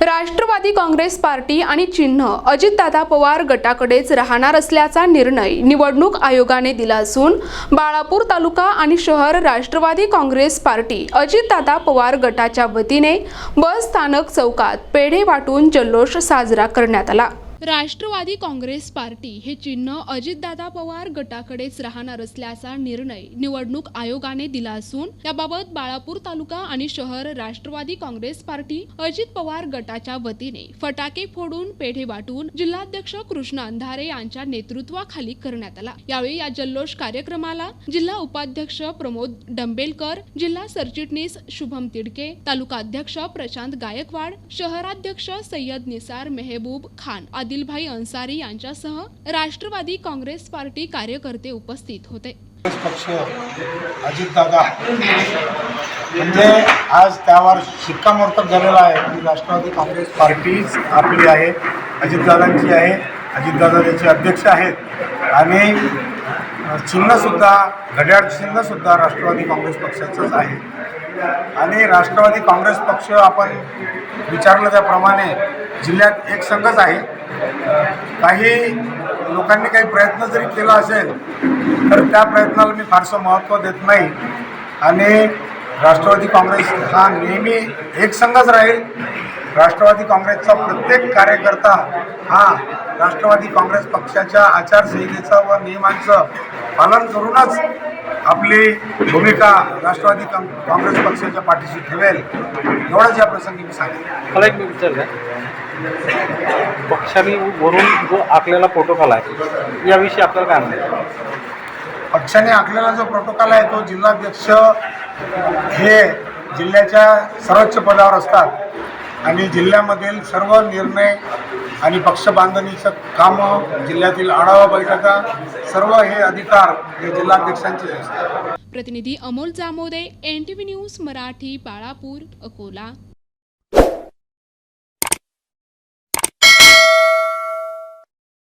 Rashtrawadi Congress party आणि चिन्ह अजितदादा पवार गटाकडेच राहणार असल्याचा निर्णय निवडणूक आयोगाने दिला असून बाळापूर तालुका आणि शहर राष्ट्रवादी काँग्रेस पार्टी अजितदादा पवार गटाच्या वतीने बस स्थानक चौकात पेढे वाटून जल्लोष साजरा करण्यात आला. राष्ट्रवादी काँग्रेस पार्टी हे चिन्ह अजितदादा पवार गटाकडेच राहणार असल्याचा निर्णय निवडणूक आयोगाने दिला असून याबाबत बाळापूर तालुका आणि शहर राष्ट्रवादी काँग्रेस पार्टी अजित पवार गटाच्या वतीने फटाके फोडून पेढे वाटून जिल्हाध्यक्ष कृष्ण अंधारे यांच्या नेतृत्वाखाली करण्यात आला. यावेळी या जल्लोष कार्यक्रमाला जिल्हा उपाध्यक्ष प्रमोद डंबेलकर जिल्हा सरचिटणीस शुभम तिडके तालुका अध्यक्ष प्रशांत गायकवाड शहराध्यक्ष सय्यद निसार मेहबूब खान आदिलभाई अन्सारी यांच्यासह राष्ट्रवादी काँग्रेस पार्टी कार्यकर्ते उपस्थित होते. काँग्रेस पक्ष अजितदादा. म्हणजे आज त्यावर शिक्कामोर्तब झालेला आहे. की राष्ट्रवादी काँग्रेस पार्टीच आपली आहे अजितदादांची आहे अजितदादा त्याचे अध्यक्ष आहेत. आणि चिन्हसुद्धा घड्याळ चिन्हसुद्धा राष्ट्रवादी काँग्रेस पक्षाचंच आहे. आणि राष्ट्रवादी काँग्रेस पक्ष आपण विचारलं त्याप्रमाणे जिल्ह्यात एक संघच आहे. काही लोकांनी काही प्रयत्न जरी केला असेल तर त्या प्रयत्नाला मी फारसं महत्त्व देत नाही. आणि राष्ट्रवादी काँग्रेस हा नेहमी एक संघच राहील. राष्ट्रवादी काँग्रेसचा प्रत्येक कार्यकर्ता हा राष्ट्रवादी काँग्रेस पक्षाच्या आचारसंहितेचं व नियमांचं पालन करूनच आपली भूमिका राष्ट्रवादी काँग्रेस पक्षाच्या पाठीशी ठेवेल एवढंच या प्रसंगी मी सांगेन. मला एक विचार पक्षाने वरून जो आखलेला प्रोटोकॉल आहे याविषयी आपल्याला काय म्हणणं पक्षाने आखलेला जो प्रोटोकॉल आहे तो जिल्हाध्यक्ष हे जिल्ह्याच्या सर्वोच्च पदावर असतात. आणि जिल्ह्यामधील सर्व निर्णय आणि पक्ष बांधणीचं कामं जिल्ह्यातील आढावा बैठका सर्व हे अधिकार हे जिल्हाध्यक्षांचे असतात. प्रतिनिधी Amol Jamode N T V news Marathi Balapur Akola.